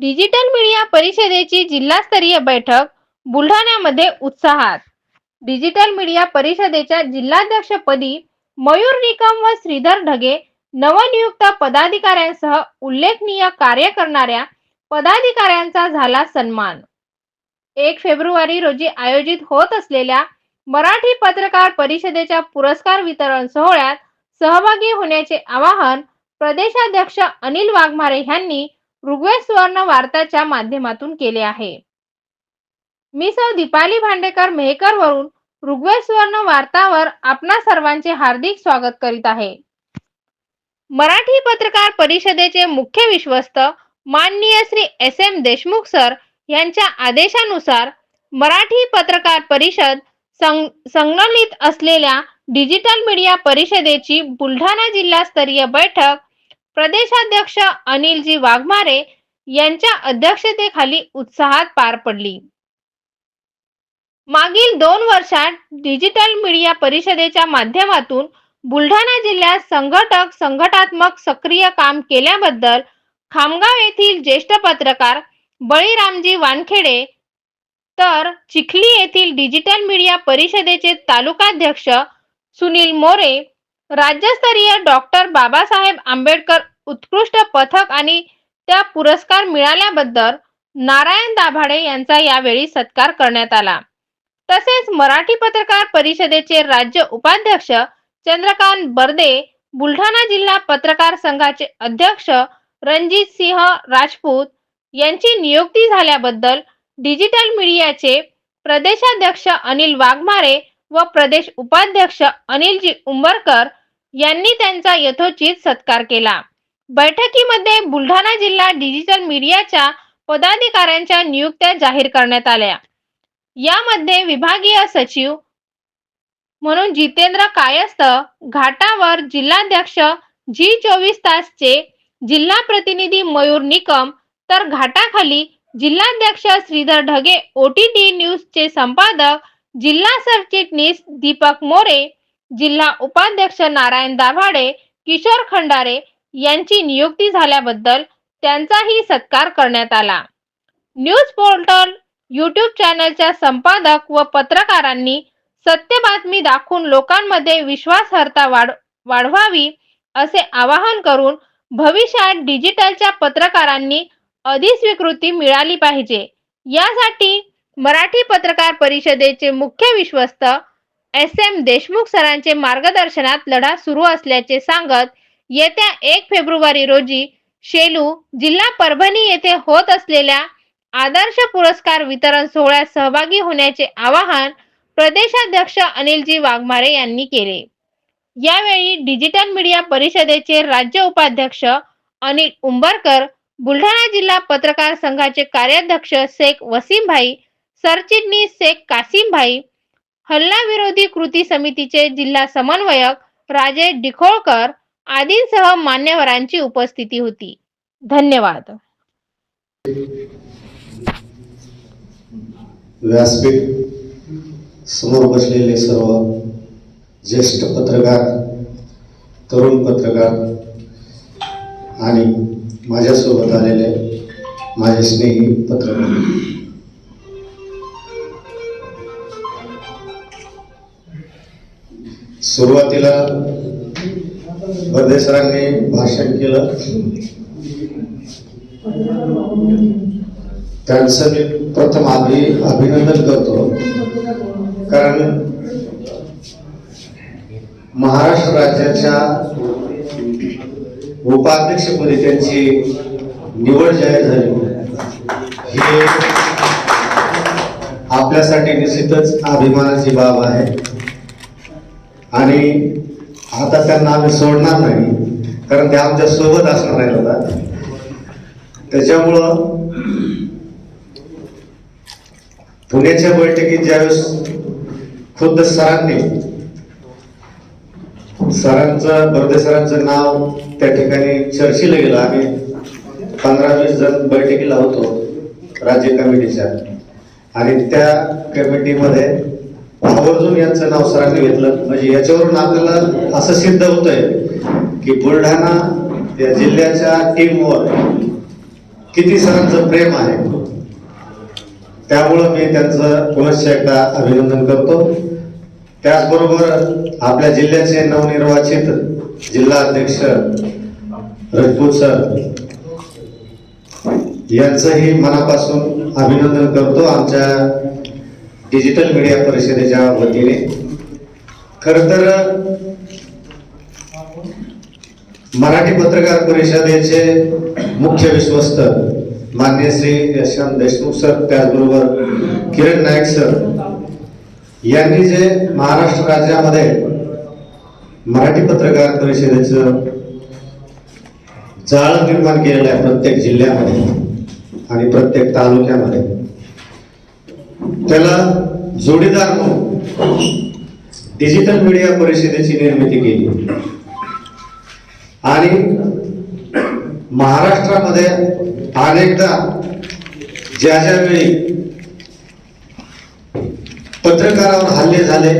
Digital media परिषदेची जिल्हास्तरीय बैठक बुलढाण्यामध्ये उत्साहात. डिजिटल मीडिया परिषदेच्या जिल्हाध्यक्षपदी मयूर निकम व श्रीधर ढगे नवनियुक्त पदाधिकाऱ्यांसह उल्लेखनीय कार्य करणाऱ्या पदाधिकाऱ्यांचा झाला सन्मान. एक फेब्रुवारी रोजी आयोजित होत असलेल्या मराठी पत्रकार परिषदेच्या पुरस्कार वितरण सोहळ्यात सहभागी होण्याचे आवाहन प्रदेशाध्यक्ष अनिल वाघमारे यांनी ऋग्वेद वार्ताच्या माध्यमातून केले आहे. मी सौ दीपाली भांडेकर मेहकर वरून ऋग्वेद वार्तावर आपणा सर्वांचे हार्दिक स्वागत करीत आहे. मराठी पत्रकार परिषदेचे मुख्य विश्वस्त माननीय Shri S M Deshmukh sir यांच्या आदेशानुसार मराठी पत्रकार परिषद सं असलेल्या डिजिटल मीडिया परिषदेची बुलढाणा जिल्हास्तरीय बैठक प्रदेशाध्यक्ष अनिलजी वाघमारे यांच्या अध्यक्षतेखाली उत्साहात पार पडली. मागील दोन वर्षात डिजिटल मीडिया परिषदेच्या माध्यमातून बुलढाणा जिल्ह्यात संघटक संघटात्मक सक्रिय काम केल्याबद्दल खामगाव येथील ज्येष्ठ पत्रकार बळीरामजी वानखेडे तर चिखली येथील डिजिटल मीडिया परिषदेचे तालुकाध्यक्ष सुनील मोरे राज्यस्तरीय डॉक्टर बाबासाहेब आंबेडकर उत्कृष्ट पथक आणि त्या पुरस्कार मिळाल्याबद्दल नारायण दाभाडे यांचा यावेळी सत्कार करण्यात आला. तसेच मराठी पत्रकार परिषदेचे राज्य उपाध्यक्ष चंद्रकांत बर्दे बुलढाणा जिल्हा पत्रकार संघाचे अध्यक्ष रणजित सिंह राजपूत यांची नियुक्ती झाल्याबद्दल डिजिटल मीडियाचे प्रदेशाध्यक्ष अनिल वाघमारे व प्रदेश उपाध्यक्ष अनिलजी उंबरकर यांनी त्यांचा यथोचित सत्कार केला. बैठकीमध्ये बुलढाणा जिल्हा डिजिटल मीडियाच्या पदाधिकाऱ्यांच्या नियुक्त्या जाहीर करण्यात आल्या. यामध्ये विभागीय सचिव म्हणून जितेंद्र कायस्थ घाटावर जिल्हाध्यक्ष जी चोवीस तासचे जिल्हा प्रतिनिधी मयूर निकम तर घाटाखाली जिल्हाध्यक्ष श्रीधर ढगे ओटीटी न्यूजचे संपादक जिल्हा सरचिटणीस दीपक मोरे जिल्हा उपाध्यक्ष नारायण दाभाडे किशोर खंडारे यांची नियुक्ती झाल्याबद्दल त्यांचाही सत्कार करण्यात आला. न्यूज पोर्टल यूट्यूब चॅनलच्या संपादक व पत्रकारांनी सत्य बातमी दाखवून लोकांमध्ये विश्वासार्हता वाढ वाढवावी असे आवाहन करून भविष्यात डिजिटलच्या पत्रकारांनी अधिस्वीकृती मिळाली पाहिजे. यासाठी मराठी पत्रकार परिषदेचे मुख्य विश्वस्त एस एम देशमुख सरांचे मार्गदर्शनात लढा सुरू असल्याचे सांगत येत्या एक फेब्रुवारी रोजी शेलू जिल्हा परभणी येथे होत असलेल्या आदर्श पुरस्कार वितरण सोहळ्यात सहभागी होण्याचे आवाहन प्रदेशाध्यक्ष अनिलजी वाघमारे यांनी केले. यावेळी डिजिटल मीडिया परिषदेचे राज्य उपाध्यक्ष अनिल उंबरकर बुलढाणा जिल्हा पत्रकार संघाचे कार्याध्यक्ष शेख वसीमभाई सरचिटणीस शेख कासिमभाई हल्ला विरोधी कृती समितीचे जिल्हा समन्वयक राजे डिखोळकर आदींसह मान्यवरांची उपस्थिती होती. धन्यवाद. व्यासपीठ समोर बसलेले सर्व ज्येष्ठ पत्रकार तरुण पत्रकार आणि माझ्यासोबत आलेले माझे स्नेही पत्रकार सुरुवातीला परदेसरांनी भाषण केलं. त्यांचं मी प्रथम आधी अभिनंदन करतो. कारण महाराष्ट्र राज्याच्या उपाध्यक्षपदी त्यांची निवड जाहीर झाली. हे आपल्यासाठी निश्चितच अभिमानाची बाब आहे. आणि आता त्यांना आम्ही सोडणार नाही कारण ते आमच्यासोबत असणार आहे दादा त्याच्यामुळं पुण्याच्या बैठकीत ज्यावेळेस खुद्द सरांनी सरांचं बर्दे सरांचं नाव त्या ठिकाणी चर्चेला गेलं. आम्ही पंधरा वीस जण बैठकीला होतो राज्य कमिटीच्या. आणि त्या कमिटीमध्ये आवर्जून यांचं नाव सरांनी घेतलं. म्हणजे याच्यावरून आपल्याला असं सिद्ध होतंय की बुलढाणा या जिल्ह्याच्या टीमवर किती सरांचं प्रेम आहे त्यामुळं मी त्यांचं पुनश्च एकदा अभिनंदन करतो. त्याचबरोबर आपल्या जिल्ह्याचे नवनिर्वाचित जिल्हा अध्यक्ष रजपूत सर यांचंही मनापासून अभिनंदन करतो. आमच्या डिजिटल मीडिया परिषदेच्या वतीने. खर तर मराठी पत्रकार परिषदेचे मुख्य विश्वस्त मान्य श्री यशवंत देशमुख सर त्याचबरोबर किरण नाईक सर यांनी जे महाराष्ट्र राज्यामध्ये मराठी पत्रकार परिषदेचं जाळं निर्माण केलेलं आहे प्रत्येक जिल्ह्यामध्ये आणि प्रत्येक तालुक्यामध्ये त्याला जोडीदार म्हणून डिजिटल मीडिया परिषदेची निर्मिती केली आणि महाराष्ट्रामध्ये अनेकदा ज्या ज्या वेळी पत्रकारावर हल्ले झाले